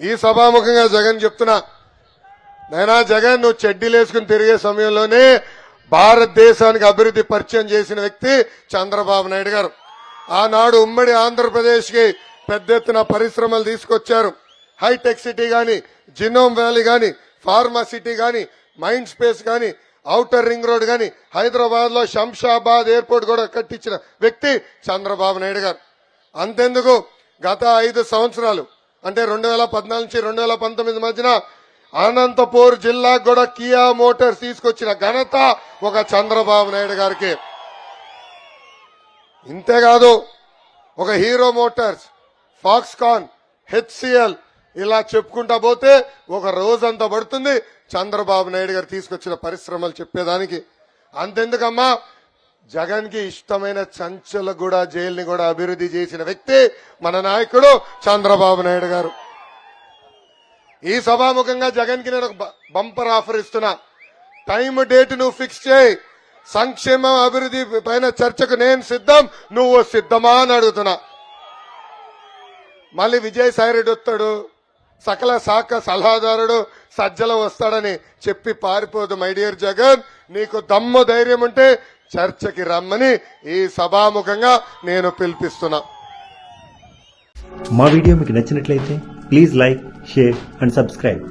ఈ సభాముఖంగా జగన్ చెప్తున్నా నైనా జగన్ నువ్వు చెడ్డీలు వేసుకుని తిరిగే సమయంలోనే భారతదేశానికి అభివృద్ధి పరిచయం చేసిన వ్యక్తి చంద్రబాబు నాయుడు గారు. ఆనాడు ఉమ్మడి ఆంధ్రప్రదేశ్కి పెద్ద ఎత్తున పరిశ్రమలు తీసుకొచ్చారు. హైటెక్ సిటీ కానీ జినోమ్ వ్యాలీ కానీ ఫార్మా సిటీ కానీ మైండ్ స్పేస్ కానీ ఔటర్ రింగ్ రోడ్ కానీ హైదరాబాద్లో శంషాబాద్ ఎయిర్పోర్ట్ కూడా కట్టించిన వ్యక్తి చంద్రబాబు నాయుడు గారు. అంతెందుకు? గత ఐదు సంవత్సరాలు అంటే రెండు వేల పద్నాలుగు నుంచి రెండు వేల పంతొమ్మిది మధ్యన అనంతపూర్ జిల్లా కూడా కియా మోటార్స్ తీసుకొచ్చిన ఘనత ఒక చంద్రబాబు నాయుడు గారికి. ఇంతేకాదు ఒక హీరో మోటార్స్ ఫాక్స్కాన్ హెచ్సిఎల్ ఇలా చెప్పుకుంటా పోతే ఒక రోజంతా పడుతుంది చంద్రబాబు నాయుడు గారు తీసుకొచ్చిన పరిశ్రమలు చెప్పేదానికి. అంతెందుకమ్మా? జగన్కి ఇష్టమైన చంచలగూడ జైల్ని కూడా అభివృద్ధి చేసిన వ్యక్తి మన నాయకుడు చంద్రబాబు నాయుడు గారు. ఈ సభాముఖంగా జగన్కి నేను ఒక బ- బంపర్ ఆఫర్ ఇస్తున్నా. టైం డేట్ నువ్వు ఫిక్స్ చేయి. సంక్షేమం అభివృద్ధి పైన చర్చకు నేను సిద్ధం నువ్వు సిద్ధమా అని అడుగుతున్నా. మళ్ళీ విజయసాయి రెడ్డి వస్తాడు సకల శాఖ సలహాదారుడు సజ్జల వస్తాడని చెప్పి పారిపోదు మై డియర్ జగన్. నీకు దమ్ము ధైర్యం ఉంటే చర్చకి రమ్మని ఈ సభాముఖంగా నేను పిలిపిస్తున్నా. మా వీడియో మీకు నచ్చినట్లయితే please like share and subscribe.